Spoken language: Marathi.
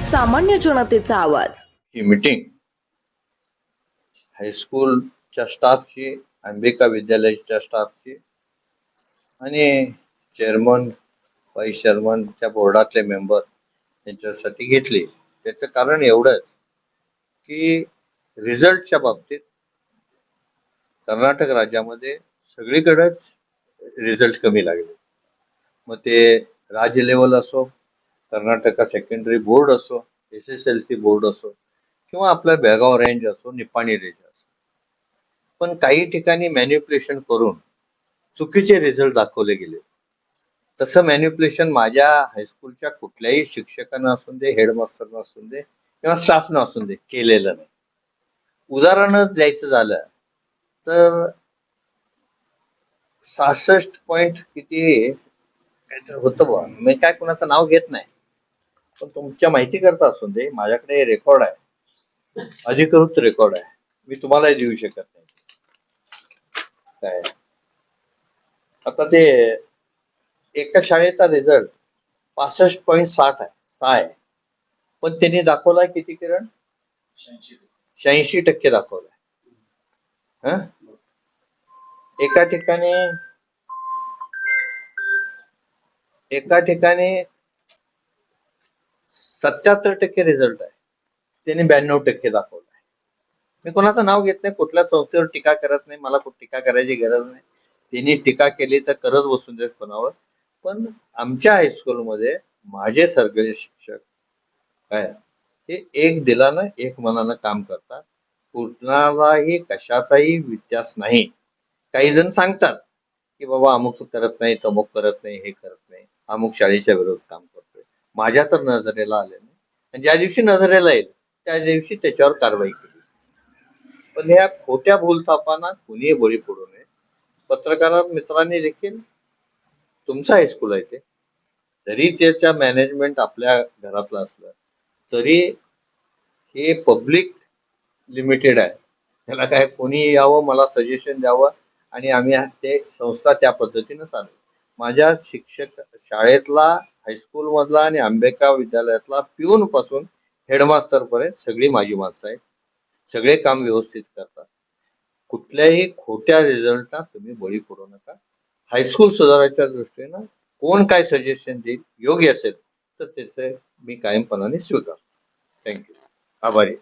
सामान्य जनतेचा आवाज. ही मीटिंग हायस्कूलच्या स्टाफची अंबिका विद्यालयाच्या स्टाफची आणि चेअरमन वाईस चेअरमन त्या बोर्डातले मेंबर यांच्यासाठी घेतली. त्याचं कारण एवढंच की रिझल्टच्या बाबतीत कर्नाटक राज्यामध्ये सगळीकडेच रिझल्ट कमी लागले. मग ते राज्य लेवल असो कर्नाटका सेकंडरी बोर्ड असो S S L C board असो किंवा आपला बेळगाव रेंज असो निपाणी रेंज असो. पण काही ठिकाणी मॅन्युप्युलेशन करून चुकीचे रिझल्ट दाखवले गेले. तसं मॅन्युप्युलेशन माझ्या हायस्कूलच्या कुठल्याही शिक्षकांना असून दे हेडमास्टरना असून दे किंवा स्टाफना असून दे केलेलं नाही. उदाहरणच द्यायचं झालं तर सहासष्ट पॉईंट किती होतं बुवा मी काय कुणाचं नाव घेत नाही. पण तुमच्या माहिती करता असून दे माझ्याकडे रेकॉर्ड आहे. अधिकृत रेकॉर्ड आहे. मी तुम्हालाही देऊ शकत नाही. काय? आता ते एका शाळेचा रिझल्ट पासष्ट पॉईंट साठ आहे. सहा आहे. पण त्यांनी दाखवलाय किती किरण? शहाऐंशी टक्के दाखवलाय. हं? एका ठिकाणी एका ठिकाणी सत्याहत्तर टक्के रिझल्ट आहे. त्यांनी ब्याण्णव टक्के दाखवलाय मी कोणाचं नाव घेत नाही कुठल्या संस्थेवर टीका करत नाही मला कुठ टीका करायची गरज नाही. त्यांनी टीका केली तर करत बसून देत कोणावर. पण आमच्या हायस्कूलमध्ये माझे सगळे शिक्षक काय ते एक दिलानं एक मनानं काम करतात. कुणालाही कशाचाही व्यत्यास नाही. काही जण सांगतात की बाबा अमुक करत नाही तमुक करत नाही हे करत नाही. अमुक शाळेच्या विरोधात काम करतोय. माझ्या तर नजरेला आले म्हणजे ज्या दिवशी नजरेला येईल त्या दिवशी त्याच्यावर कारवाई केली पण ह्या खोट्या भूलथापांना कुणीही बळी पडू नये. पत्रकार मित्रांनी देखील तुमचा हायस्कूल आहे ते जरी त्याच्या मॅनेजमेंट आपल्या घरातलं असलं तरी हे पब्लिक लिमिटेड आहे. त्याला काय कोणी यावं मला सजेशन द्यावं आणि आम्ही ते संस्था त्या पद्धतीनं चालू माझ्या शिक्षक शाळेतला हायस्कूल मधला आणि आंबेका विद्यालयातला पिऊन पासून हेडमास्टर पर्यंत सगळी माझी माणसं आहेत. सगळे काम व्यवस्थित करतात. कुठल्याही खोट्या रिझल्टला तुम्ही बळी पडू नका. हायस्कूल सुधारायच्या दृष्टीनं कोण काय सजेशन देईल योग्य असेल तर त्याचे मी कायमपणाने स्वीकारतो. थँक्यू आभारी